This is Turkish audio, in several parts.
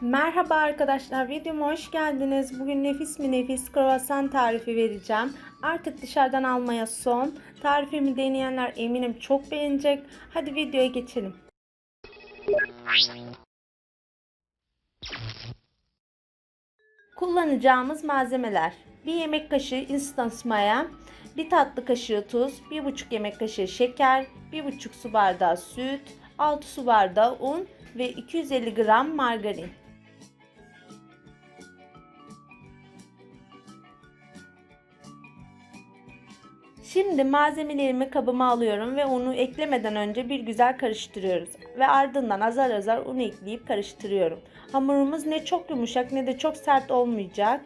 Merhaba arkadaşlar, videoma hoş geldiniz. Bugün nefis mi nefis kruvasan tarifi vereceğim. Artık dışarıdan almaya son. Tarifimi deneyenler eminim çok beğenecek. Hadi videoya geçelim. Kullanacağımız malzemeler 1 yemek kaşığı instant maya, 1 tatlı kaşığı tuz, 1,5 yemek kaşığı şeker, 1,5 su bardağı süt, 6 su bardağı un ve 250 gram margarin. Şimdi malzemelerimi kabıma alıyorum ve unu eklemeden önce bir güzel karıştırıyoruz. Ve ardından azar azar un ekleyip karıştırıyorum. Hamurumuz ne çok yumuşak ne de çok sert olmayacak.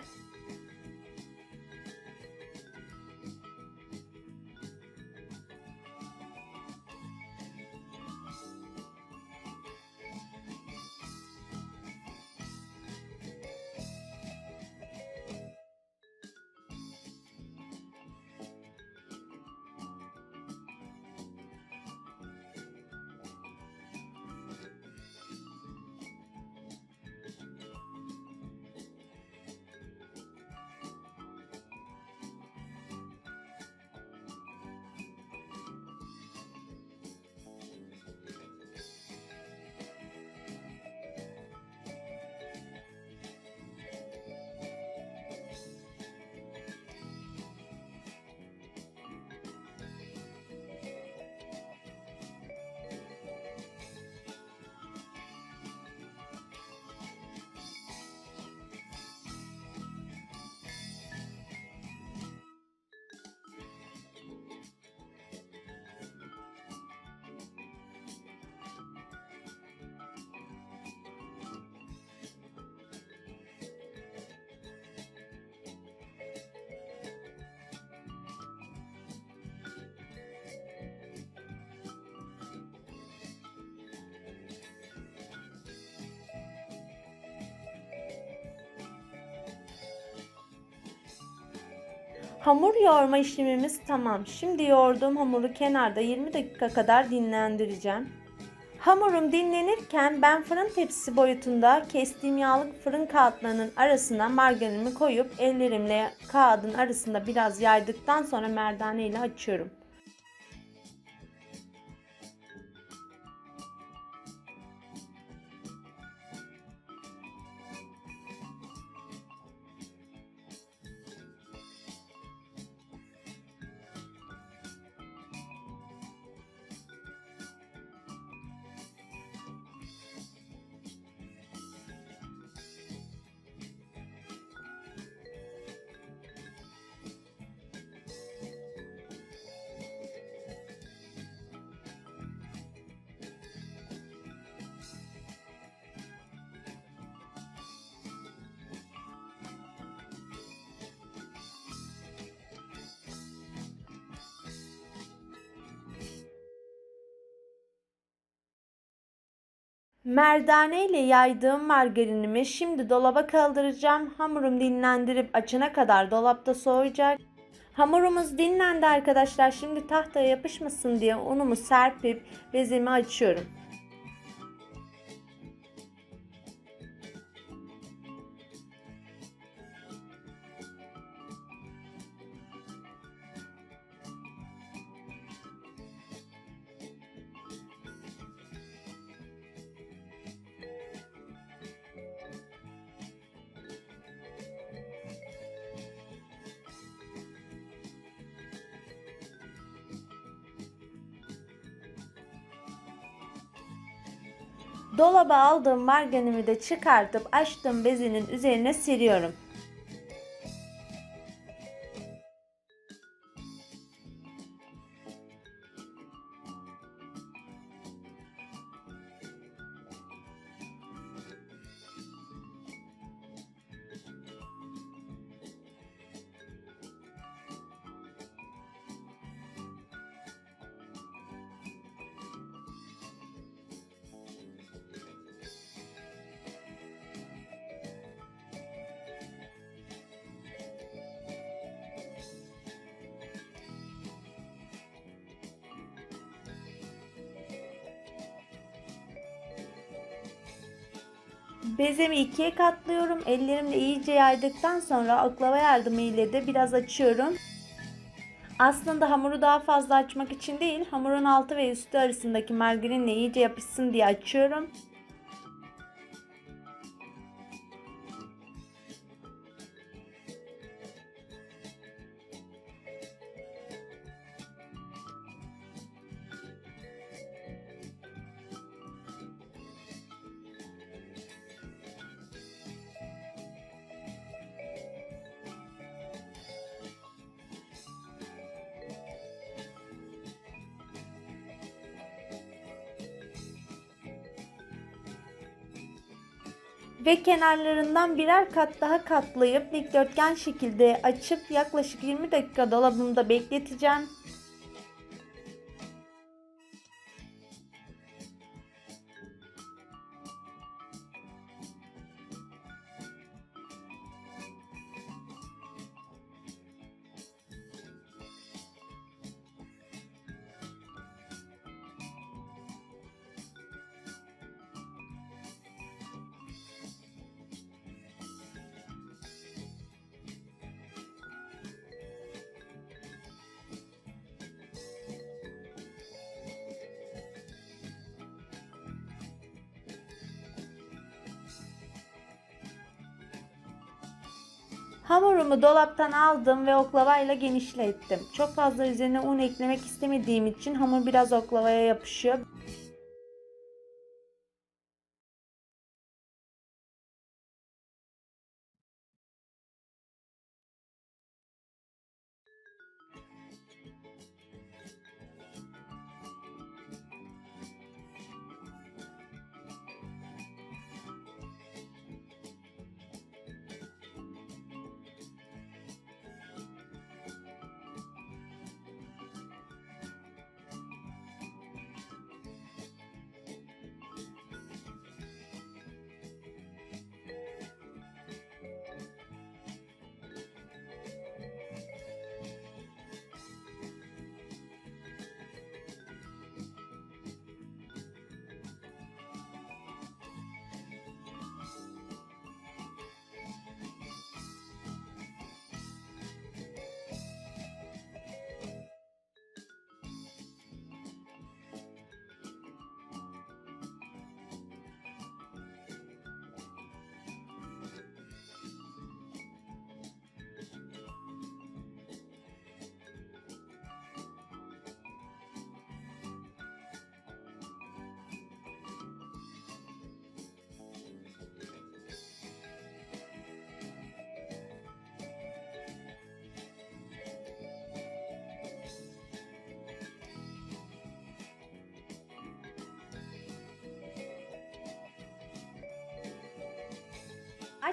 Hamur yoğurma işlemimiz tamam. Şimdi yoğurduğum hamuru kenarda 20 dakika kadar dinlendireceğim. Hamurum dinlenirken ben fırın tepsisi boyutunda kestiğim yağlı fırın kağıtlarının arasına margarinimi koyup ellerimle kağıdın arasında biraz yaydıktan sonra merdane ile açıyorum. Merdane ile yaydığım margarinimi şimdi dolaba kaldıracağım. Hamurum dinlendirip açana kadar dolapta soğuyacak. Hamurumuz dinlendi arkadaşlar. Şimdi tahtaya yapışmasın diye unumu serpip bezemi açıyorum. Dolaba aldığım margarinimi de çıkartıp açtığım bezinin üzerine seriyorum. Bezemi ikiye katlıyorum. Ellerimle iyice yaydıktan sonra oklava yardımı ile de biraz açıyorum. Aslında hamuru daha fazla açmak için değil, hamurun altı ve üstü arasındaki margarinle iyice yapışsın diye açıyorum. Ve kenarlarından birer kat daha katlayıp dikdörtgen şekilde açıp yaklaşık 20 dakika dolabımda bekleteceğim. Hamurumu dolaptan aldım ve oklavayla genişlettim. Çok fazla üzerine un eklemek istemediğim için hamur biraz oklavaya yapışıyor.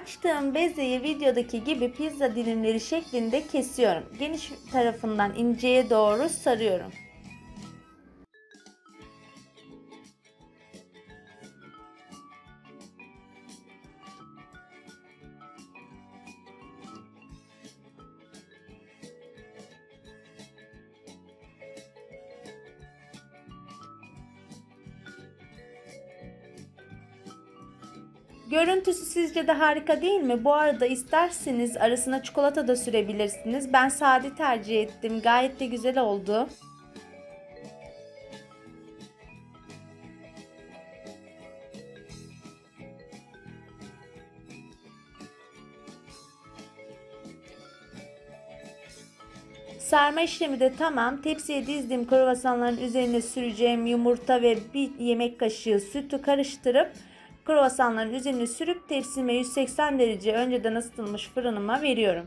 Açtığım bezeyi videodaki gibi pizza dilimleri şeklinde kesiyorum. Geniş tarafından inceye doğru sarıyorum. Görüntüsü sizce de harika değil mi? Bu arada isterseniz arasına çikolata da sürebilirsiniz. Ben sade tercih ettim. Gayet de güzel oldu. Sarma işlemi de tamam. Tepsiye dizdiğim kruvasanların üzerine süreceğim yumurta ve bir yemek kaşığı sütü karıştırıp Kruvasanların üzerine sürüp tepsime 180 derece önceden ısıtılmış fırınıma veriyorum.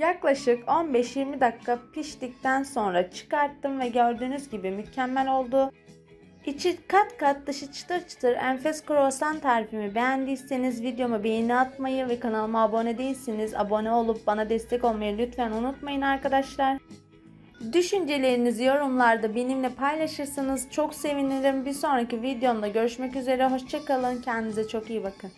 Yaklaşık 15-20 dakika piştikten sonra çıkarttım ve gördüğünüz gibi mükemmel oldu. İçi kat kat dışı çıtır çıtır enfes kruvasan tarifimi beğendiyseniz videoma beğeni atmayı ve kanalıma abone değilseniz abone olup bana destek olmayı lütfen unutmayın arkadaşlar. Düşüncelerinizi yorumlarda benimle paylaşırsanız çok sevinirim. Bir sonraki videomda görüşmek üzere. Hoşçakalın. Kendinize çok iyi bakın.